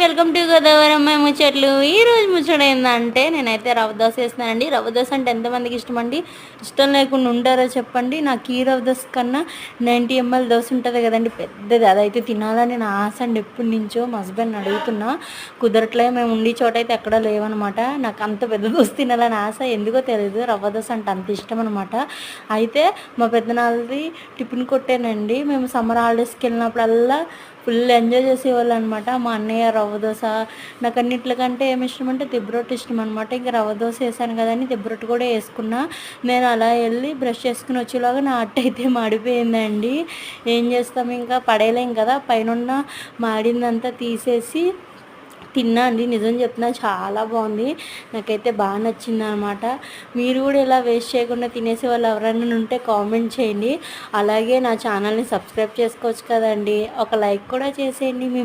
Welcome to Godavari అమ్మాయి ముచ్చట్లు. ఈ రోజు ముచ్చట ఏంటంటే నేనైతే రవ దోశ వేస్తున్నానండి రవ్వ దోశ అంటే ఎంతమందికి ఇష్టం అండి ఇష్టం లేకుండా ఉంటారో చెప్పండి. నాకు ఈ రవ్వ దోశ కన్నా నైంటీ ఎంఎల్ దోశ ఉంటుంది కదండి పెద్దది. అదైతే తినాలని నా ఆశ అండి. ఎప్పటి నుంచో మా హస్బెండ్ అడుగుతున్నా. కుదరట్లే మేము ఉండి చోట అయితే ఎక్కడా లేవనమాట. నాకు అంత పెద్ద దోశ తినాలని ఆశ ఎందుకో తెలియదు రవ్వ దోశ అంటే అంత ఇష్టం అనమాట. అయితే మా పెద్దనాళ్ళది టిఫిన్ కొట్టేనండి. మేము సమ్మర్ హాలిడేస్కి వెళ్ళినప్పుడల్లా ఫుల్ ఎంజాయ్ చేసేవాళ్ళు అనమాట మా అన్నయ్య రవ్వ దోశ. నాకు అన్నింటికంటే ఏమి ఇష్టం అంటే దిబ్బరొట్టు ఇష్టం అనమాట ఇంకా రవ్వ దోశ వేసాను కదని దిబ్బరొట్టు కూడా వేసుకున్నా. నేను అలా వెళ్ళి బ్రష్ చేసుకుని వచ్చేలాగా నా అట్ట అయితే మాడిపోయిందండి. ఏం చేస్తాం ఇంకా? పడేయలేం కదా? పైన మాడిందంతా తీసేసి తిన్నా అండి. నిజం చెప్తున్నా చాలా బాగుంది. నాకైతే బాగా నచ్చింది అనమాట మీరు కూడా ఇలా వేస్ట్ చేయకుండా తినేసే వాళ్ళు ఎవరైనా ఉంటే కామెంట్ చేయండి. అలాగే నా ఛానల్ని సబ్స్క్రైబ్ చేసుకోవచ్చు కదండి. ఒక లైక్ కూడా చేసేయండి మీ